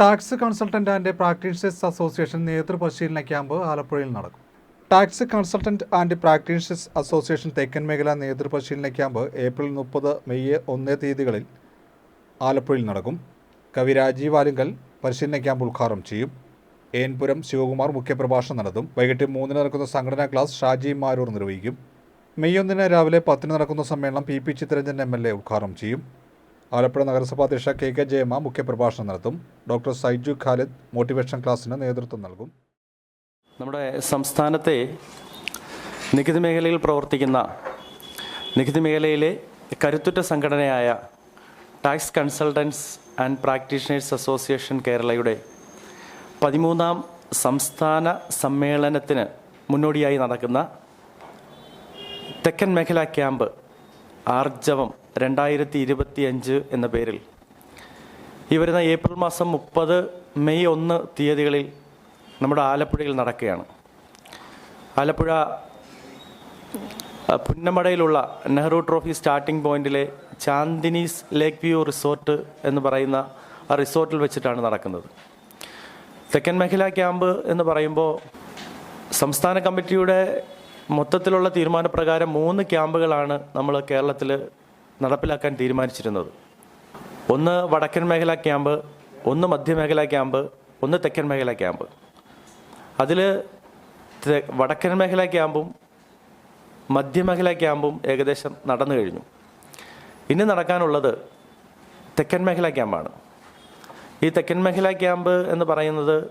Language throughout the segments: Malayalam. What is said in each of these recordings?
Tax consultant and practitioners association നേതൃപരിശീലന camp ആലപ്പുഴയിൽ നടക്കും. Tax consultant and practitioners association തെക്കൻ മേഖല നേതൃപരിശീലന ക്യാമ്പ് ഏപ്രിൽ മുപ്പത് മെയ് ഒന്ന് തീയതികളിൽ ആലപ്പുഴയിൽ നടക്കും. കവി രാജീവ് ആലുങ്കൽ പരിശീലന ക്യാമ്പ് ഉദ്ഘാടനം ചെയ്യും. ഏൻപുരം ശിവകുമാർ മുഖ്യപ്രഭാഷണം നടത്തും. വൈകിട്ട് മൂന്നിന് നടക്കുന്ന സംഘടനാ ക്ലാസ് ഷാജി മാരൂർ നിർവഹിക്കും. മെയ് ഒന്നിന് രാവിലെ പത്തിന് നടക്കുന്ന സമ്മേളനം P P Chitharanjan M L A ഉദ്ഘാടനം ചെയ്യും. ആലപ്പുഴ നഗരസഭാ അധ്യക്ഷ കെ കെ ജയമ്മ മുഖ്യപ്രഭാഷണം നടത്തും. ഡോക്ടർ സൈജു ഖാലിദ് മോട്ടിവേഷൻ ക്ലാസ്സിന് നേതൃത്വം നൽകും. നമ്മുടെ സംസ്ഥാനത്തെ നികുതി മേഖലയിൽ പ്രവർത്തിക്കുന്ന നികുതി മേഖലയിലെ കരുത്തുറ്റ സംഘടനയായ tax consultants and practitioners association കേരളയുടെ പതിമൂന്നാം സംസ്ഥാന സമ്മേളനത്തിന് മുന്നോടിയായി നടക്കുന്ന തെക്കൻ മേഖല ക്യാമ്പ് ആർജവം രണ്ടായിരത്തി ഇരുപത്തി അഞ്ച് എന്ന പേരിൽ. ഈ വരുന്ന ഏപ്രിൽ മാസം മുപ്പത് മെയ് ഒന്ന് തീയതികളിൽ നമ്മുടെ ആലപ്പുഴയിൽ നടക്കുകയാണ്. ആലപ്പുഴ പുന്നമടയിലുള്ള നെഹ്റു ട്രോഫി സ്റ്റാർട്ടിംഗ് പോയിന്റിലെ ചാന്ദിനീസ് ലേക്ക് വ്യൂ റിസോർട്ട് എന്ന് പറയുന്ന ആ റിസോർട്ടിൽ വെച്ചിട്ടാണ് നടക്കുന്നത്. തെക്കൻ മേഖല ക്യാമ്പ് എന്ന് പറയുമ്പോൾ സംസ്ഥാന കമ്മിറ്റിയുടെ മൊത്തത്തിലുള്ള തീരുമാനപ്രകാരം മൂന്ന് ക്യാമ്പുകളാണ് നമ്മൾ കേരളത്തിൽ നടപ്പിലാക്കാൻ തീരുമാനിച്ചിരുന്നത്. ഒന്ന് വടക്കൻ മേഖല ക്യാമ്പ് ഒന്ന് മധ്യമേഖല ക്യാമ്പ് ഒന്ന് തെക്കൻ മേഖല ക്യാമ്പ്. അതിൽ വടക്കൻ മേഖല ക്യാമ്പും മധ്യമേഖല ക്യാമ്പും ഏകദേശം നടന്നു കഴിഞ്ഞു. ഇനി നടക്കാനുള്ളത് തെക്കൻ മേഖല ക്യാമ്പാണ്. ഈ തെക്കൻ മേഖല ക്യാമ്പ് എന്ന് പറയുന്നത്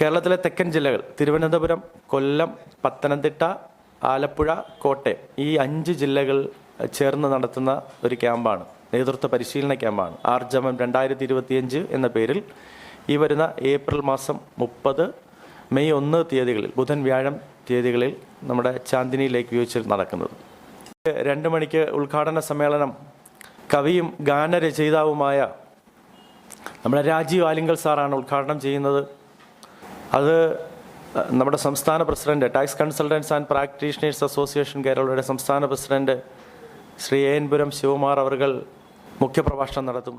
കേരളത്തിലെ തെക്കൻ ജില്ലകൾ തിരുവനന്തപുരം കൊല്ലം പത്തനംതിട്ട ആലപ്പുഴ കോട്ടയം ഈ അഞ്ച് ജില്ലകൾ ചേർന്ന് നടത്തുന്ന ഒരു ക്യാമ്പാണ്. നേതൃത്വ പരിശീലന ക്യാമ്പാണ്. ആർജവം രണ്ടായിരത്തി ഇരുപത്തിയഞ്ച് എന്ന പേരിൽ ഈ വരുന്ന ഏപ്രിൽ മാസം മുപ്പത് മെയ് ഒന്ന് തീയതികളിൽ ബുധൻ വ്യാഴം തീയതികളിൽ നമ്മുടെ ചാന്ദിനി ലേക്ക് വ്യൂച്ചിൽ നടക്കുന്നത്. രണ്ട് മണിക്ക് ഉദ്ഘാടന സമ്മേളനം കവിയും ഗാനരചയിതാവുമായ നമ്മുടെ രാജീവ് ആലിങ്കൽ സാറാണ് ഉദ്ഘാടനം ചെയ്യുന്നത്. അത് നമ്മുടെ സംസ്ഥാന president tax consultants and practitioners association കേരളയുടെ സംസ്ഥാന പ്രസിഡന്റ് ശ്രീ പുരം ശിവകുമാർ അവർ മുഖ്യപ്രഭാഷണം നടത്തും.